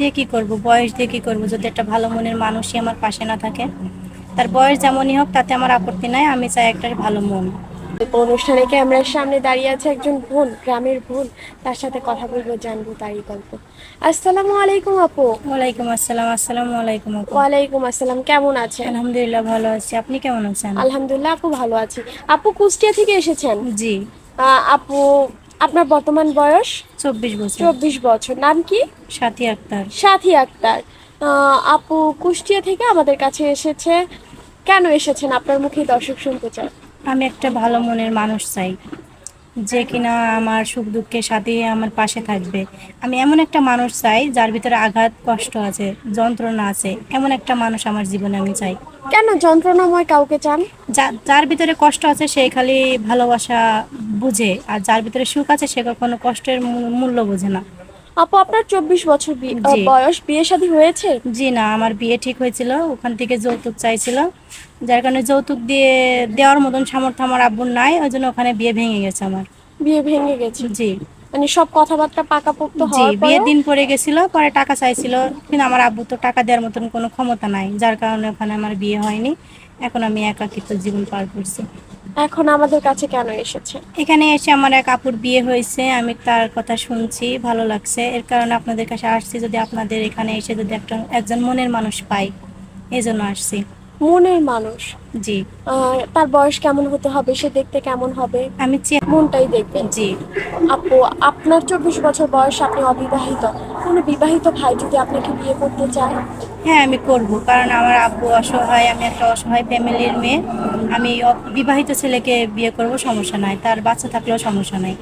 দিয়ে কি করব বয়স দিয়ে কি করব যদি একটা ভালো মনের মানুষই আমার পাশে না থাকে তার বয়স যেমনই হোক তাতে আমার আপত্তি নাই আমি চাই একটা ভালো মন। অনুষ্ঠানে ক্যামেরার সামনে দাঁড়িয়ে আছে একজন বোন গ্রামের বোন তার সাথে কথা বলব জানব তারই গল্প। আসসালামু আলাইকুম আপু। ওয়ালাইকুম আসসালাম আসসালামু আলাইকুম আপু। ওয়ালাইকুম আসসালাম কেমন আছেন? আলহামদুলিল্লাহ ভালো আছি আপনি কেমন আছেন? আলহামদুলিল্লাহ আপু ভালো আছি। আপু কুষ্টিয়া থেকে এসেছেন? জি। আপু আপনার বর্তমান বয়স? চব্বিশ বছর। চব্বিশ বছর। নাম কি? সাথী আক্তার। সাথী আক্তার। আপু কুষ্টিয়া থেকে আমাদের কাছে এসেছে। কেন এসেছেন আপনার মুখে দর্শক শুনতে চাই? আমি একটা ভালো মনের মানুষ চাই। যে কিনা আমার সুখ দুঃখের সাথে আমার পাশে থাকবে। আমি এমন একটা মানুষ চাই যার ভিতরে আঘাত কষ্ট আছে যন্ত্রণা আছে। এমন একটা মানুষ আমার জীবনে আমি চাই। কেন যন্ত্রণাময় কাউকে চান? যা- যার ভিতরে কষ্ট আছে সে খালি ভালোবাসা বুঝে আর যার ভিতরে সুখ আছে সে কখনো কষ্টের মূল্য বোঝে না। আপু আপনার চব্বিশ বছর জি। বয়স বিয়ে শাদী হয়েছে? জি না আমার বিয়ে ঠিক হয়েছিল ওখান থেকে যৌতুক চাইছিল। যার কারণে যৌতুক দিয়ে দেওয়ার মতন সামর্থ্য আমার আব্বুর নাই ওই জন্য ওখানে বিয়ে ভেঙে গেছে আমার। বিয়ে ভেঙে গেছে? জি। মানে সব কথাবার্তা পাকাপোক্ত জি হওয়ার বিয়ের পরেও দিন পরে গেছিল পরে টাকা চাইছিল কিন্তু আমার আব্বু তো টাকা দেওয়ার মতন কোনো ক্ষমতা নাই যার কারণে ওখানে আমার বিয়ে হয়নি। এখন আমি একাকিত্ব জীবন পার করছি। এখন আমাদের কাছে কেন এসেছে? এখানে এসে আমার এক আপুর বিয়ে হয়েছে আমি তার কথা শুনছি ভালো লাগছে। এর কারণে আপনাদের কাছে আসছি যদি আপনাদের এখানে এসে যদি একটা একজন মনের মানুষ পাই। এই জন্য আসছি। মনের মানুষ? জি। তার বয়স কেমন হতে হবে? সে দেখতে কেমন হবে? আমি মনটাই দেখবেন। জি। আপু আপনার চব্বিশ বছর বয়স আপনি অবিবাহিত। কোনো বিবাহিত ভাই যদি আপনাকে বিয়ে করতে চায়? হ্যাঁ আমি করব। কারণ আমার আব্বু অসহায় আমি একটা অসহায় ফ্যামিলির মেয়ে। আমি বিবাহিত ছেলেকে বিয়ে করব সমস্যা নাই। তার বাচ্চা থাকলেও সমস্যা নাই।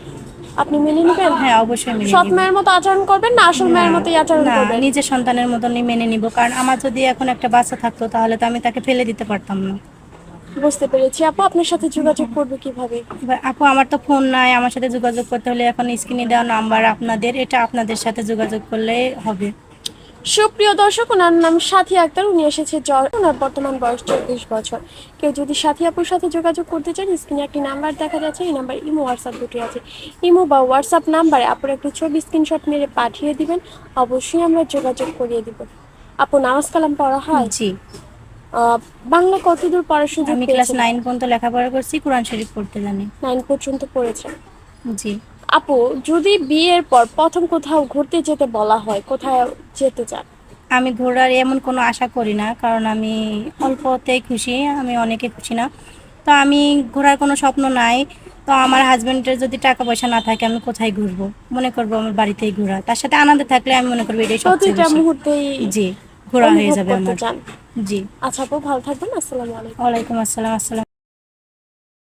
আপনি মেনে নেবেন? হ্যাঁ অবশ্যই মেনে সৎ নিব। মায়ের মতো আচরণ করবেন না আসল মায়ের মতোই আচরণ না করবেন? নিজের সন্তানের মতনই মেনে নিব। কারণ আমার যদি এখন একটা বাচ্চা থাকতো তাহলে তো আমি তাকে ফেলে দিতে পারতাম না। বুঝতে পেরেছি। আপু আপনার সাথে যোগাযোগ করবে কীভাবে? এবার আপু আমার তো ফোন নাই। আমার সাথে যোগাযোগ করতে হলে এখন স্ক্রিনে দেওয়া নাম্বার আপনাদের। এটা আপনাদের সাথে যোগাযোগ করলে হবে। সুপ্রিয় দর্শক ওনার নাম সাথী আক্তার। উনি এসেছে জ্বর। ওনার বর্তমান বয়স চব্বিশ বছর। কেউ যদি সাথী আপুর সাথে যোগাযোগ করতে চান স্ক্রিনে একটি নাম্বার দেখা যাচ্ছে এই নাম্বার ইমো হোয়াটসঅ্যাপ দুটি আছে। ইমো বা হোয়াটসঅ্যাপ নাম্বারে আপুর একটি ছবি স্ক্রিনশট মেরে পাঠিয়ে দিবেন। অবশ্যই আমরা যোগাযোগ করিয়ে দিব। আপু নামাজ কালাম পড়া হয়? জি। বাংলা কতদূর পড়ার সুযোগ আমি ক্লাস নাইন পর্যন্ত লেখাপড়া করছি কোরআন শরীফ পড়তে জানি। নাইন পর্যন্ত পড়েছেন। জি। আপু যদি বিয়ের পর প্রথম কোথাও ঘুরতে যেতে বলা হয় কোথায় যেতে চান? আমি ঘোরার এমন কোনো আশা করি না কারণ আমি অল্পতেই খুশি আমি অনেকে খুশি না। তো আমি ঘোরার কোনো স্বপ্ন নাই তো আমার হাজবেন্ডের যদি টাকা পয়সা না থাকে আমি কোথায় ঘুরবো? মনে করব আমার বাড়িতেই ঘোরা। তার সাথে আনন্দে থাকলে আমি মনে করব এটাই সবচেয়ে প্রতিটা মুহূর্তেই জি ঘোরা হয়ে যাবে আমার। জি। আচ্ছা আপু ভালো থাকবেন আসসালামু আলাইকুম। ওয়ালাইকুম আসসালাম আসসালাম।